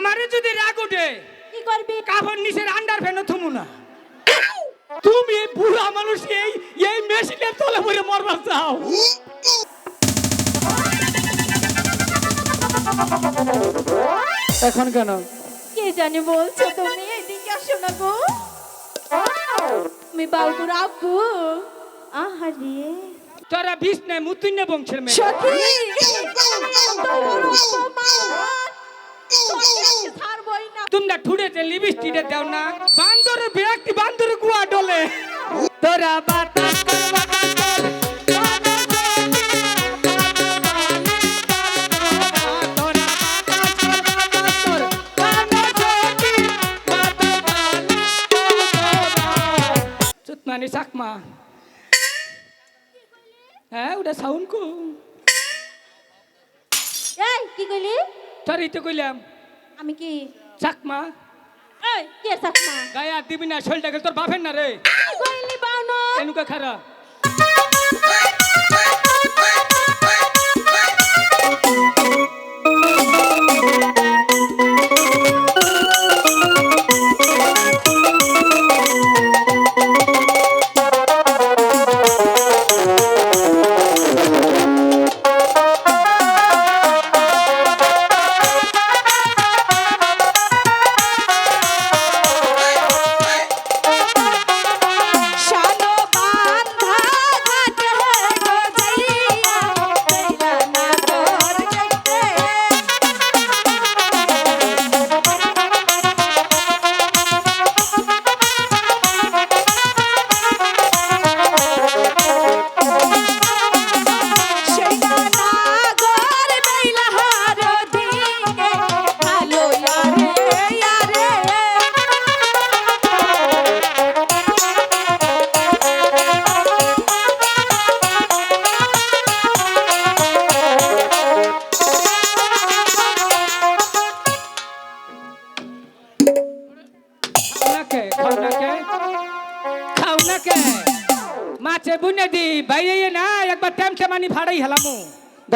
আমারে যদি রাগ উঠে কি করবি? কাপড় নিচের আন্ডার ফ্যানও থুমু না। তুমি এই বুড়া মানুষ এই এই মেশিনের তলে পড়ে মরবার চাও। এখন কেন? কে জানি বলছো তুমি? এদিকে আসো না গো। আমি বাবুর আব্বু। আহারে। তোরা বিষ নেই মুতুন্য বংশের মেয়ে। সখী তোমার ঠুড়েতে লিপস্টিকে দাও না, বান্দর, বিরক্তি বান্দর গুয়া ডলে। তোরা বাতাস হ্যাঁ ওটা সাউন্ড কো। কি কইলি? তোর তো কইলাম আমি কি? চাকমা। এই কে সাকমা গায়া দিবি না শরীরটা গেল তোর বাপের না রে। কইলি বাউনো। এনুকা খারা।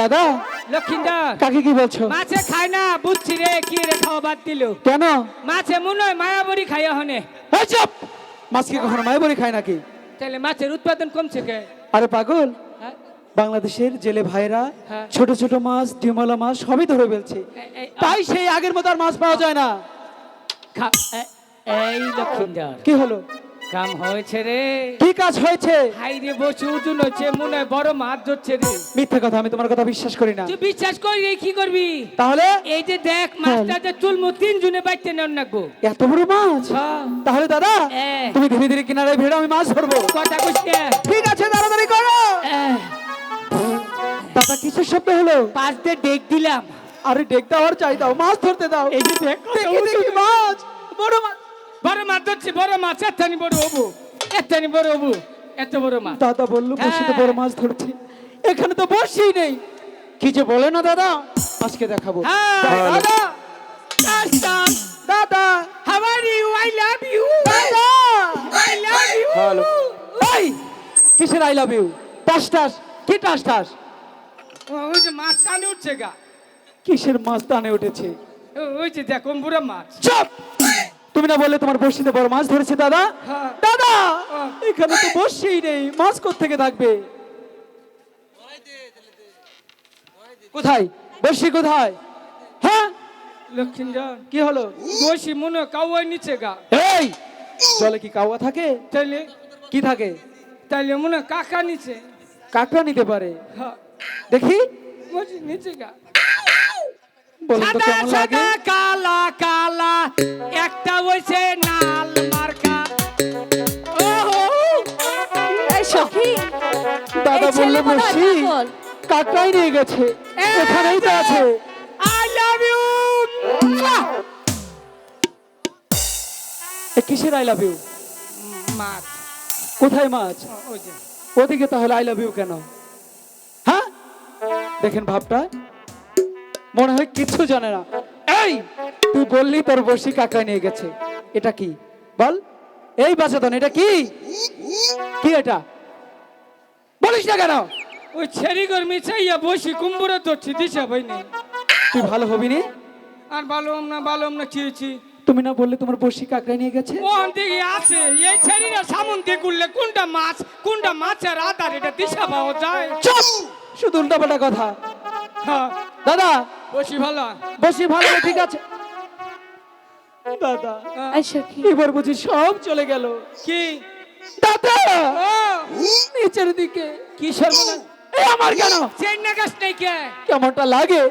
দাদা? লক্ষিন্দর। কাকে কি বলছো? মাছে খায় না বুঝছি রে কি রে খাওয়া বাদ দিল? কেন? মাছে মনে হয় মায়াবরি খাইয়া হনে এই চুপ! মাছ কি কখনো মায়াবরি খায় নাকি? তাহলে মাছের উৎপাদন কমছে কে? আরে পাগল! হ্যাঁ? বাংলাদেশের জেলে ভাইরা হ্যাঁ। ছোট ছোট মাছ ডিমলা মাছ সবই ধরে ফেলছে। তাই সেই আগের মতো আর মাছ পাওয়া যায় না। এই লক্ষিন্দর। কি হলো? কাম হয়েছে রে। কি কাজ হয়েছে? হাই রে বসে উজুন হচ্ছে মনে বড় মাছ ধরছে রে। মিথ্যে কথা আমি তোমার কথা বিশ্বাস করি না। তুই বিশ্বাস করি রে কি করবি? তাহলে? এই যে দেখ মাছটা যে চুলমু তিন জনে বাইতে নেন নাকবো এত বড় মাছ? হ্যাঁ। তাহলে দাদা তুমি ধীরে ধীরে কিনারায় ভিড়ে আমি মাছ ধরবো। কথা কইছে ঠিক আছে তাড়াতাড়ি করো। দাদা কিসের শব্দ হলো? পাঁচ দিয়ে ডেক দিলাম। আরে ডেক দেওয়ার চাই দাও মাছ ধরতে দাও। এই যে দেখ দেখি দেখি মাছ। বড় মাছ। বড় মাছ ধরছি বড় মাছ এত্তানি বড় হবু এত্তানি বড় হবু এত বড় মাছ দাদা বলল বসিতে হ্যাঁ। বড় মাছ ধরছি। এখানে তো বসেই নেই। কি যে বলে না দাদা? আজকে দেখাবো। হ্যাঁ দাদা। দাদা। How are you I love you দাদা। I love you hello. এই কিসের আই লাভ ইউ টাস টাস। কি টাস টাস? ওই যে মাছ টানে উঠছে গা। কিসের মাছ টানে উঠেছে? ওই যে দেখ বুড়া মাছ। চুপ! তুমি না বললে তোমার বড়শিতে বড় মাছ ধরেছে দাদা? হ্যাঁ। দাদা হ্যাঁ। এখানে তো বসছেই নেই মাছ থেকে থাকবে? কোথায়? বসি কোথায়? হ্যাঁ? লক্ষিন্দর কি হলো? বসি মনে কাউয়াই নিচে গা। এই জলে কি কাওয়া থাকে? তাইলে? কি থাকে? তাইলে মনে কাকা নিচে। কাকড়া নিতে পারে। হ্যাঁ। দেখি। নিচে গা। সাদা সাদা কালা কালা একটা হইছে নাল মার্কা। সখী দাদা বললে বসি পাগল। নিয়ে গেছে। এখানেই তো আছে। I love you. কিসের আই লাভ ইউ? মাছ। কোথায় মাছ? ওদিকে তাহলে আই লাভ ইউ কেন? হ্যাঁ? দেখেন ভাবটা। মনে হয় কিচ্ছু জানে না। এই তুই বললি তোর বসি কাকা নিয়ে গেছে। এটা কি? বল। এই বাচ্চাদন এটা কি? কি এটা? বলিস না কেন? ওই ছেড়ি গরমি চাইয়া বসি কুম্বুরে ধরছি দিশা ভাই নেই তুই ভালো হবি নি? আর বালুম না বালুম না চেয়েছি তুমি না বললে তোমার বসি কাকড়া নিয়ে গেছে? ওখান থেকে আছে। এই ছেড়িরা সামন দিয়ে করলে কোনটা মাছ কোনটা মাছের আদার এটা দিশা পাওয়া যায়। চুপ! শুধু উল্টাপাল্টা কথা। হ্যাঁ। দাদা বসি ভালো। বসি ভালো ঠিক আছে। দাদা এই এবার বুঝি সব চলে গেল। কি? দাদা! নিচের দিকে। কি সর্বনাশ এ আমার কেন? চেন না গাছ নেই কে? কেমনটা লাগে?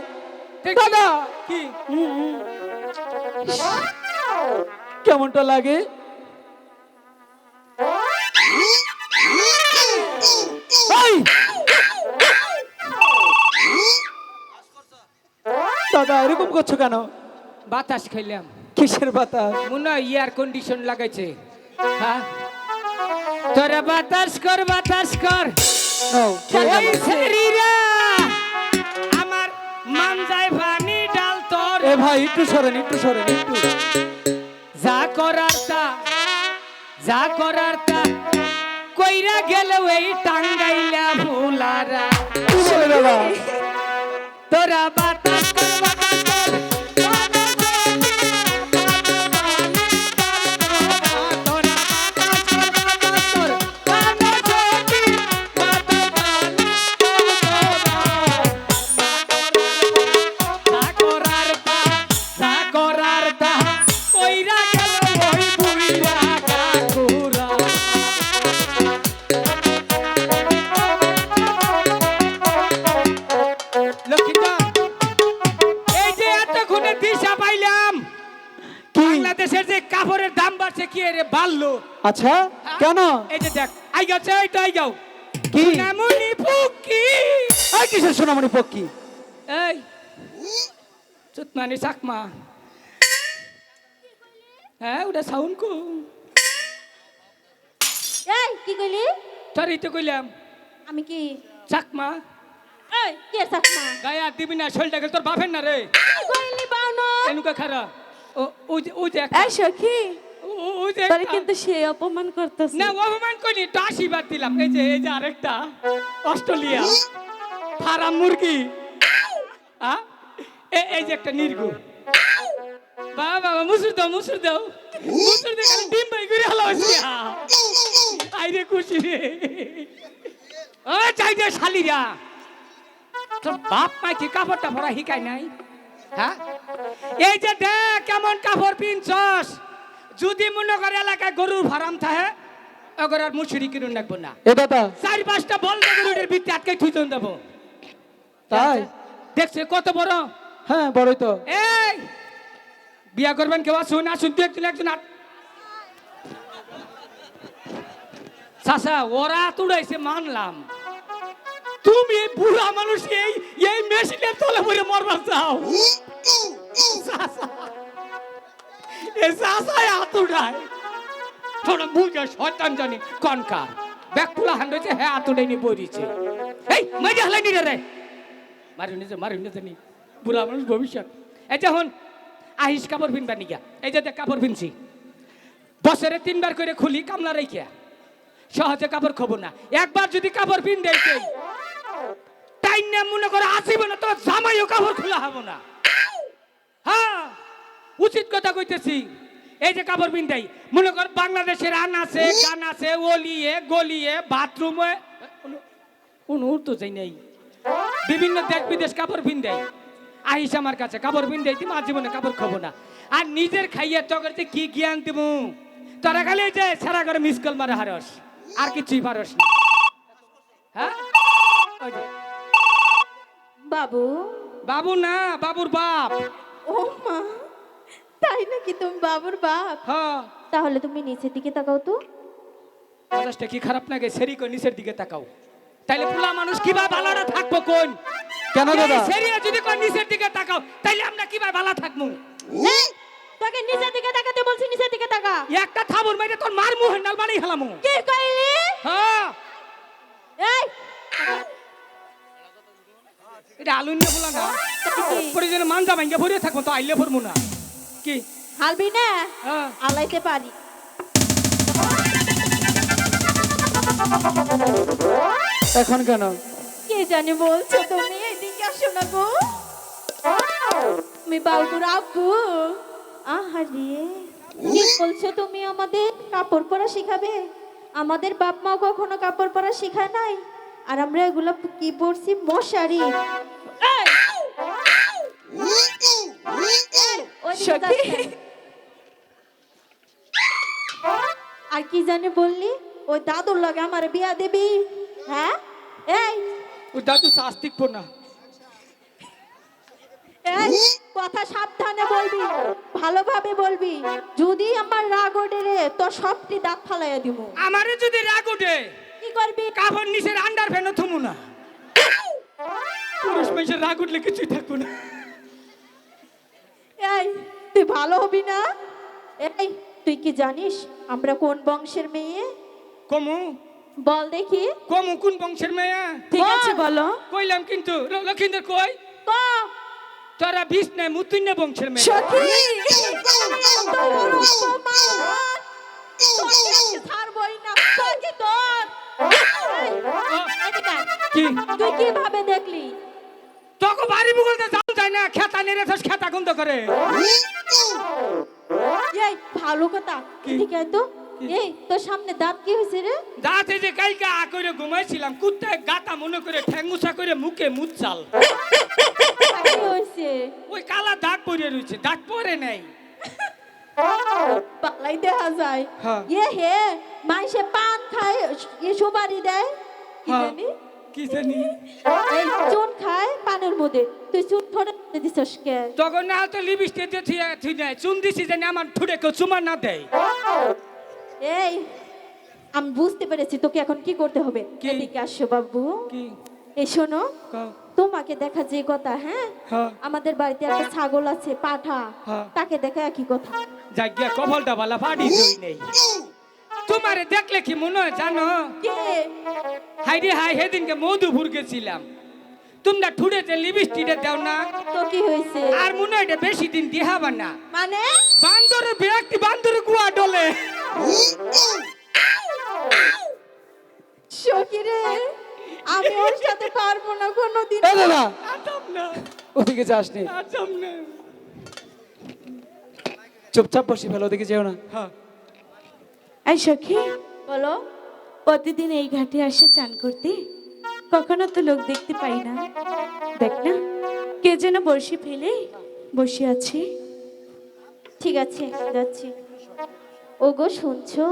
ঠিক- দাদা! কি? কেমনটা লাগে? এই! দাদা এরকম করছ কেন? বাতাস খাইলাম। কিসের বাতাস? মনে হয় এয়ার কন্ডিশন লাগাইছে। হ্যাঁ? তোরা বাতাস কর বাতাস কর। আমার মানজায় পানি ডাল তোর। এ ভাই একটু সরেন একটু সরেন একটু। যা করার তা যা করার তা কইরা গেল এই টাঙ্গাইলা ফুলারা কি তোরা বাতাস Thank you. রে আচ্ছা কেন? এই যে দেখ আই গেছে এই তো আই যাও কি? নামুনি ফুকি এই কিসের সোনামণি পক্ষী? এই চুতমানি চাকমা। হ্যাঁ ওটা সাউন্ড কো। এই কি কইলি? তোর তো কইলাম আমি কি? চাকমা। এই কে চাকমা? গায়ে দিবি না শরীরটা গেল তোর বাপের না রে। কইলি বাউনো। এনুকা খারা। ও ওই যে ওই যে এই সখী। ও- ও- তোরে কিন্তু সে অপমান করতেছে। না অপমান করিনি তো আশীর্বাদ দিলাম। এই যে এই যে আরেকটা। অস্ট্রেলিয়া। ফারাম মুরগি। এই যে একটা নির্গু। বাবা বাবা মুসুর দাও মুসুর দাও। মুসুর দিয়ে খালি ডিম বাই করে হলো আই রে খুশি রে। ও চাই দে শালিরা। তোর বাপ মা কি কাপড়টা ভরা হিকাই নাই? হ্যাঁ? এই যে দেখ কেমন কাপড় পিনছস। যদি মনে করে এলাকায় গরুর ফার্ম থাকে ওগর আর মুসুরি কিনুন রাখব না। এ দাদা চার পাঁচটা বল গরুদের ভিত্তি আটকে থুইতন দেবো। তাই? দেখছে কত বড়? হ্যাঁ বড়ই তো। এই বিয়া করবেন কেউ? আসুন আসুন দু একজন একজন আট- ওরা তুড়াইছে মানলাম। তুমি বুড়া মানুষ এই এই মেশিনের তলে পড়ে মরবার চাও। চাচা এ চাচাই আতুড়ায় থোড়া বুঝে শয়তান জানি কনকার ব্যাকুলা হান্ড হয়েছে হ্যাঁ আতুড়াই নি বইছে এই, মাইরে হালাই নি রে। মারি নিজে মারি নিজে নি। বুড়া মানুষ ভবিষ্যৎ। এই যখন আহিস কাপড় পিনবার নিগা। এই যে দেখ, কাপড় পিনছি। বছরে তিনবার করে খুলি, কামলা রেখে সহজে কাপড় খবর না। একবার যদি কাপড় পিন দেয় টাইম মনে করে আসিব না তো জামাইও কাপড় খোলা হব না। উচিত কথা কইতেছি। এই যে কাপড় পিন মনে কর বাংলাদেশের আন আছে গান আছে ওলিয়ে গলিয়ে বাথরুমে কোনো তো যাই নাই। বিভিন্ন দেশ বিদেশ কাপড় পিন দেয় আহিস আমার কাছে কাপড় পিন দেয় তুমি জীবনে কাপড় খাব না। আর নিজের খাইয়ে তগরতে কি জ্ঞান দিব তোরা খালি যে সারা করে মিস কল মারে হারস আর কিছুই পারস না। হ্যাঁ? বাবু? বাবু না বাবুর বাপ। ও মা। তাই নাকি তুমি বাবুর বাপ? হ্যাঁ। তাহলে তুমি নিচের দিকে তাকাও তো। মেজাজটা কি খারাপ লাগে সেরি কই নিচের দিকে তাকাও। তাইলে পুলা মানুষ কিবা ভালোরা থাকব কোন? কেন দাদা? সেরিয়া যদি কোন নিচের দিকে তাকাও তাইলে আমরা কিবা ভালো থাকব? তোকে নিচের দিকে তাকাতে বলছি নিচের দিকে তাকা। একটা থাবুর মাইরে তোর মার মুহের নাল বানাই হেলামু। কি কইলি? হ্যাঁ। এই। এটা আলু নিয়ে বলা না? প্রয়োজনে মানজা ভাঙ্গে ভরিয়ে থাকব তো আইলে ভরবো না। কি? হালবি না? হ্যাঁ। আলাইতে পারি। এখন কেন? কে জানি বলছো তুমি? এদিকে আসো না গো। আমি বাবুর আব্বু। আহারে। কি বলছো তুমি আমাদের? কাপড় পরা শিখাবে? আমাদের বাপ মা কখনো কাপড় পরা শিখায় নাই? আর আমরা এগুলো কি পরছি? মশারি। সখী। আর কি জানি বললি? ওই দাদুর লাগে আমার বিয়া দিবি। হ্যাঁ? এই। ও দাদু শাস্তিক না এই কথা সাবধানে বলবি। ভালোভাবে বলবি। যদি আমার রাগ ওঠে রে তো সবটি দাঁত ফালাইয়া দিব। আমারে যদি রাগ উঠে কি করবি? কাপড় নিচের আন্ডার ফ্যানও থমু না। পুরুষ মানুষের রাগ উঠলে কিছুই থাকব না। এই তুই ভালো হবি না এই তুই কি জানিস আমরা কোন বংশের মেয়ে কমু বল দেখি কমু কোন বংশের মেয়ে ঠিক আছে বলো কইলাম কিন্তু ল- লক্ষিন্দর কই ক তোরা বিষ নাই মুতুন্য বংশের মেয়ে ছাড়বই না তোর। কি তুই কীভাবে দেখলি তোকে বাড়ি বুগলতে যাও যায় না খেতা নেড়ে থাস খেতা গন্ধ করে। এই ভালো কথা। কি? এদিকে আয় তো। এই তোর সামনে দাঁত কি হয়েছে রে? দাঁতে যে কালকে আ করে ঘুমাইছিলাম কুত্তায় গাতা মনে করে ঠ্যাঙ্গুসা করে মুখে মুচাল কি হয়েছে? ওই কালা দাগ পরে রয়েছে দাগ পরে নাই। পালাই দেখা যায়। হ্যাঁ। এ হে মাইসে পান খায় এ সুপারি দেয়। কি। জানি? কি জানি? এই চুন খায় পানের মধ্যে। তুই চুন থরে দিছস কে? তখন না তো লিপস্টিক দিয়ে থুই থুই নাই চুন দিছি জানি আমার কেউ চুমা না দেয়। এই আমি বুঝতে পেরেছি তোকে এখন কি করতে হবে। কি? এদিকে আসো বাবু। কি? এই শোনো কও। তোমাকে দেখা যে কথা হ্যাঁ? হ্যাঁ আমাদের বাড়িতে একটা ছাগল আছে পাঠা। হ্যাঁ। তাকে দেখা একই কথা। জায়গা কপালটা বালা পাড়ি দই নেই। তোমারে দেখলে কি মনে হয় জানো? কে? হাই রে হাই সেদিনকে মধুপুর গেছিলাম। তোমরা ঠুড়েতে লিপস্টিকটা দাও না। তো কি হয়েছে? আর মনে হয় এটা বেশি দিন দিহাবা না। মানে? বান্দরের ব্যক্তি বান্দরের কুয়া ডলে। সখীরে আমি ওর সাথে পারব না কোনোদিন এ দাদা। আতাম না। ওদিকে যাসনি আতাম না। চুপচাপ বসি ফেলো ওদিকে যেও না। হ্যাঁ। এই সখী বলো। প্রতিদিন এই ঘাটে আসে চান করতে। কখনো তো লোক দেখতে পাই না। দেখ না কে যেন বড়শি ফেলে বসে আছে। ঠিক আছে যাচ্ছি। ওগো শুনছো?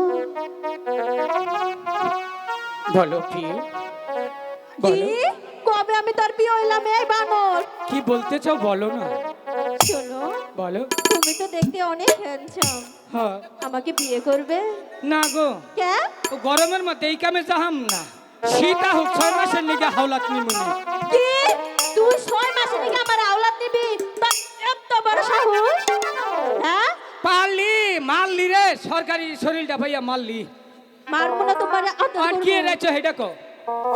বলো কি? বলো। কি? কবে আমি তোর বিয়ে হইলাম? এই বানর। কি বলতে চাও বলো না। শোনো বলো। তুমি তো দেখতে অনেক হ্যান্ডসাম হ্যাঁ। আমাকে বিয়ে করবে? না গো। কে? ও গরমের মধ্যে এই কামে যাহাম না। শীতা হোক ছয় মাসের লিগে হাওলাত নিমুনি কি? তুই ছয় মাসে নাকি আমার আওলাদ নিবি? এত বড় সাহস? হ্যাঁ? পারলি মারলি রে। সরকারি শরীরটা ভাইয়া মারলি। মারবো না তোমার আর কি। রেছো হেটা কো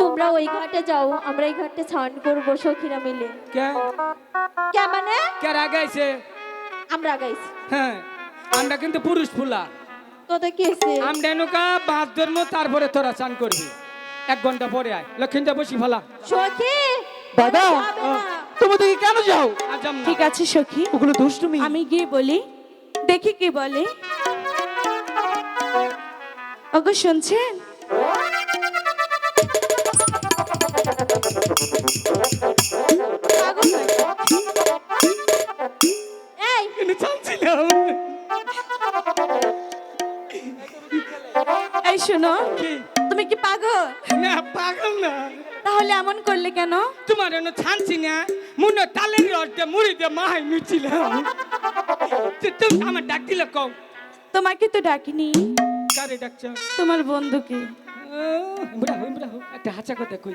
তোমরা ওই ঘাটে যাও আমরা এই ঘাটে স্নান করব সখীরা মিলে। কে? কে মানে? কে রাগাইছে আমরা গাইছি। হ্যাঁ আমরা কিন্তু পুরুষ ফুলা। তোদের কি হয়েছে? আমরা এনুকা বাঁধ ধরবো তারপরে তোরা চান করবি। এক ঘণ্টা পরে আয়। লক্ষ্মীটা বসি ফেলা। সখী তুমি কেন যাও? ঠিক আছে সখী। ওগুলো দুষ্টুমি। আমি গিয়ে বলি দেখি কি বলে। ওগো শুনছেন? শোনো তুমি কি পাগল? না পাগল না। তাহলে এমন করলে কেন? তোমার এনে ছানছি না মনে হয় তালের রস দিয়ে মুড়ি দিয়ে মাহাই তো তুমি আমার ডাক দিলে কও? তোমাকে তো ডাকিনি। কারে ডাকছ? তোমার বন্ধুকে। একটা হাঁচা কথা কই।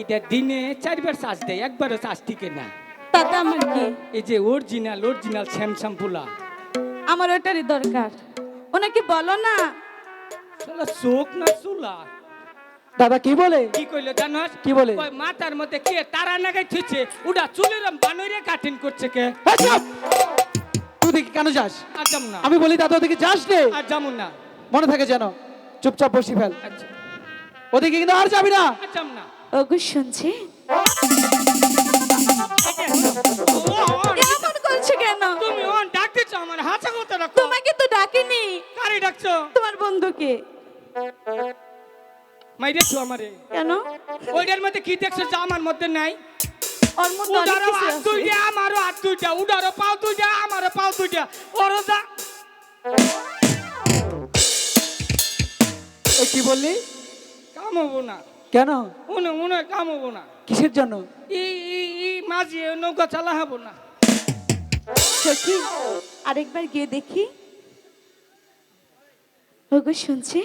এটা দিনে চারবার চাষ দেয় একবারও চাষ টিকে না। তাতে আমার কি? এই যে অরিজিনাল অরিজিনাল শ্যামশ্যাম ফুলা। আমার ওটারই দরকার। ওনাকে বলো না চোখ না চুলা? দাদা কি বলে? কি কইলো জানোস? কি বলে? কই মাথার মধ্যে কে তারা নাগাই থুইছে? ওটা চুলের বানরে কাটিং করছে কে? তুই ওদিকে কেন যাস? আর যাম না। আমি বলি দাদা ওদিকে যাস নে। আর যামু না। মনে থাকে যেন। চুপচাপ বসি ফেল। আচ্ছা। ওদিকে কিন্তু আর যাবি না। আর যাম না। ওগো শুনছে এটা এমন করছ কেন তুমি অন ডাকতেছ আমার হাসা কথা রাখো তোমাকে তো ডাকিনি কারে ডাকছো? তোমার বন্ধুকে আমারে। কেন? ওইটার মধ্যে কি দেখছ যা আমার মধ্যে নাই? ওর মধ্যে অনেক হাত দুইটা আমারও হাত দুইটা উডারও পাও দুইটা আমারও পাও দুইটা ওরও যা। কি বললি? কাম হব না। কেন? উনে উনে কাম হব না। কিসের জন্য? ই ই ই মাঝি নৌকা চালা হব না। আরেকবার গিয়ে দেখি। ওগো শুনছে।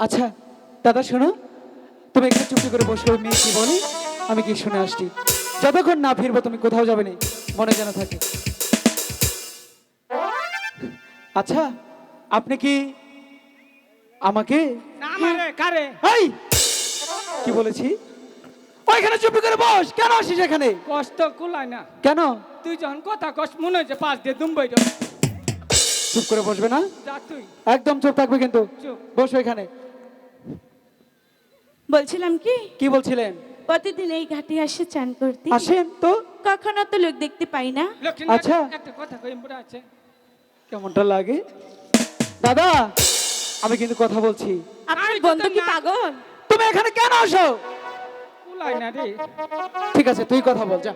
আচ্ছা দাদা শোনো। তুমি এখানে চুপটি করে বসে মেয়ে কি বলে? আমি কি শুনে আসছি। যতক্ষণ না ফিরবো তুমি কোথাও যাবে না? মনে যেন থাকে। আচ্ছা আপনি কি আমাকে কারে? এই! কি বলেছি? ওইখানে চুপটি করে বস। কেন আসিস এখানে? কষ্ট কুলায় না। কেন? তুই যখন কথা কষ্ট মনে হচ্ছে পাঁচ দিয়ে দুম্বাই চুপ করে বসবে না? একদম চুপ থাকবে কিন্তু। বসো এখানে। বলছিলাম কি? কি বলছিলেন? প্রতিদিন এই ঘাটে আসে চান করতে। আসেন তো। কখনো তো লোক দেখতে পাই না। আচ্ছা। একটা কথা কই আছে। কেমনটা লাগে? দাদা আমি কিন্তু কথা বলছি। আপনার আমি বন্ধু কি পাগল? তুমি এখানে কেন আসো? কুলায় না রে। ঠিক আছে তুই কথা বল যা।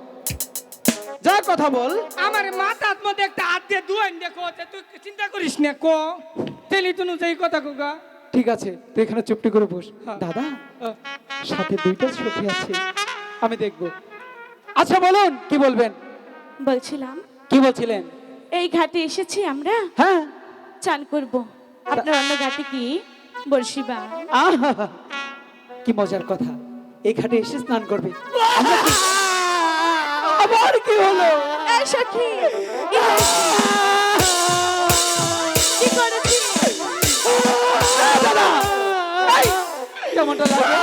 যা কথা বল। আমার মাথার মধ্যে একটা হাত দিয়ে দুয়াইন দেখো তুই চিন্তা করিস না কো। তেলি তুনু যেই কথা কোগা ঠিক আছে তুই এখানে চুপটি করে বস। হ্যাঁ। দাদা সাথে দুইটা সখী আছে আমি দেখব। আচ্ছা বলুন কি বলবেন? বলছিলাম কি বলছিলেন? এই ঘাটে এসেছি আমরা। হ্যাঁ। চান করব। আপনার অন্য ঘাটে কি? বর্ষি বা আহা কি মজার কথা। এই ঘাটে এসে স্নান করবে। আমরা আবার কি হলো? সখী কি করেছি দাদা! কেমনটা লাগে?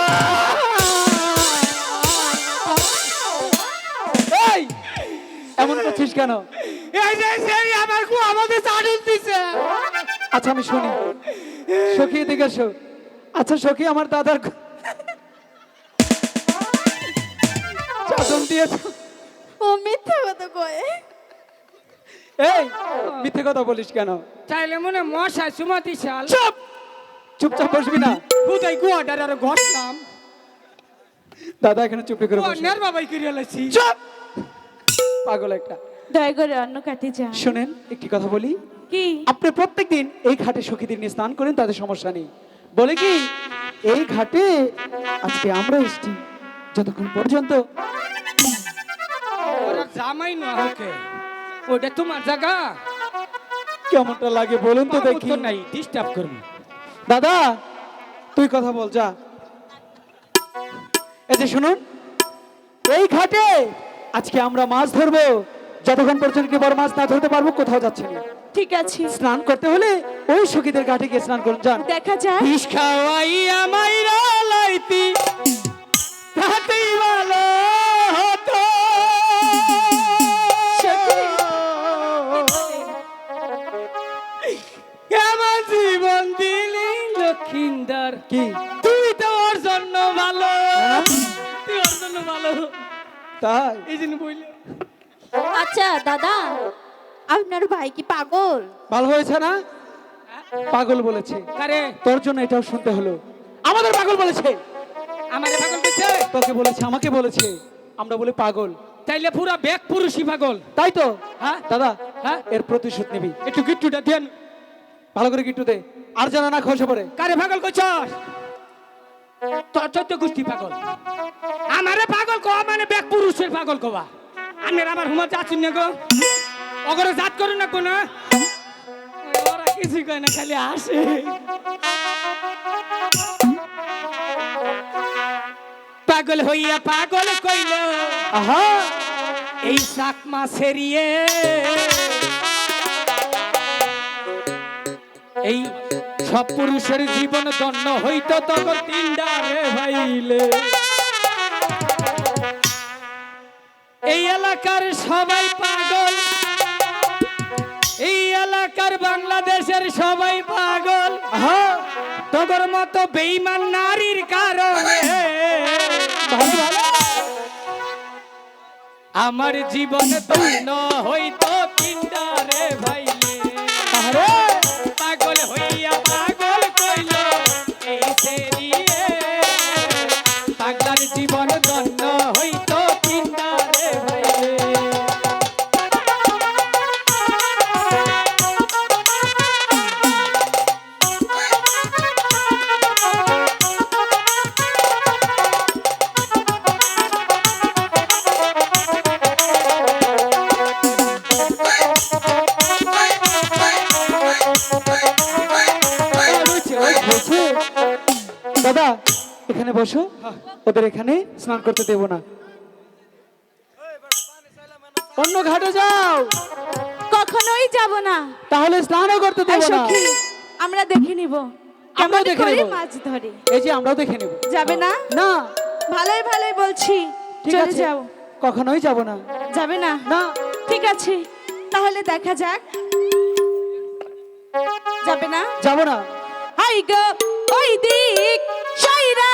এমন করছিস কেন? এই আমার কো আমাদের চাডুল দিছে। আচ্ছা আমি শুনি। সখী এদিকে এসো। আচ্ছা সখী আমার দাদার চাদর দিয়েছ? ও মিথ্যা কথা কয়। এই মিথ্যে কথা বলিস কেন? চাইলে মনে সুমতি শাল। চুপ! চুপচাপ বসবি না। হুদাই গুয়াটার আর ঘটলাম দাদা এখানে চুপটি করে বসে। নের বাবাই লাইছি চুপ! পাগল একটা। দয়া করে অন্য শুনেন একটি কথা বলি। কি? আপনি প্রত্যেকদিন এই ঘাটে সখীদের নিয়ে স্নান করেন তাদের সমস্যা নেই। বলে কি এই ঘাটে আজকে আমরা এসেছি যতক্ষণ পর্যন্ত জামাই না ওকে ওটা তোমার জায়গা। কেমনটা লাগে বলুন তো দেখি। নাই ডিস্টার্ব করবি। দাদা তুই কথা বল যা। এই যে শুনুন এই ঘাটে আজকে আমরা মাছ ধরবো। যতক্ষণ পর্যন্ত কি বড় মাছ না ধরতে পারব কোথাও যাচ্ছে না। ঠিক আছে। স্নান করতে হলে ওই সখীদের ঘাটে গিয়ে স্নান করুন যান। দেখা যায় বিষ খাওয়াইয়া মাইরা লাইতি তাতেই ভালো। কি? তুই তো ওর জন্য ভালো। হ্যাঁ? তুই ওর জন্য ভালো। তাই? এই জন্য বইলে। আচ্ছা দাদা আপনার ভাই কি পাগল? ভালো হয়েছে না? পাগল বলেছে। আরে তোর জন্য এটাও শুনতে হলো। আমাদের পাগল বলেছে। আমারে পাগল বলেছে? তোকে বলেছে আমাকে বলেছে। আমরা বলি পাগল। তাইলে পুরা ব্যাগ পুরুষই পাগল। তাই তো? হ্যাঁ? দাদা হ্যাঁ? এর প্রতিশোধ নিবি। একটু গিট্টুটা দেন। ভালো করে গিট্টু দে। আর জানা না খসে পড়ে। কারে পাগল কইছস তোর চোদ্দ গোষ্ঠী পাগল। আমারে পাগল কওয়া মানে ব্যাগ পুরুষের পাগল কওয়া আমি আমার হুমা যাচ্ছেন না গো? অগরে জাত করুন না কোন? ওরা কিছু কয় না খালি আসে পাগল হইয়া পাগল কইল আহা! এই শাক মাছেরিয়ে এই সব পুরুষের জীবন দন্য হইতো তখন তিনটা রে ভাইলে এই এলাকার সবাই পাগল। এই এলাকার বাংলাদেশের সবাই পাগল। তগর মতো বেইমান নারীর কারণে। আমার জীবন ধন্য হইতো তিনটারে ভাইলে এখানে বসো। ওদের এখানে স্নান করতে দেব না। অন্য ঘাটে যাও। কখনোই যাব না। তাহলে স্নানও করতে দেব না। আমরা দেখে নিব। কেমন দেখে নেব। মাছ ধরে? এই যে আমরাও দেখে নেব। যাবে না? না। ভালোই ভালোই বলছি। ঠিক চলে আছে। যাও। কখনোই যাব না। যাবে না? না। ঠিক আছে। তাহলে দেখা যাক। যাবে না? যাব না। হাই গো ওই দিক সাইরা।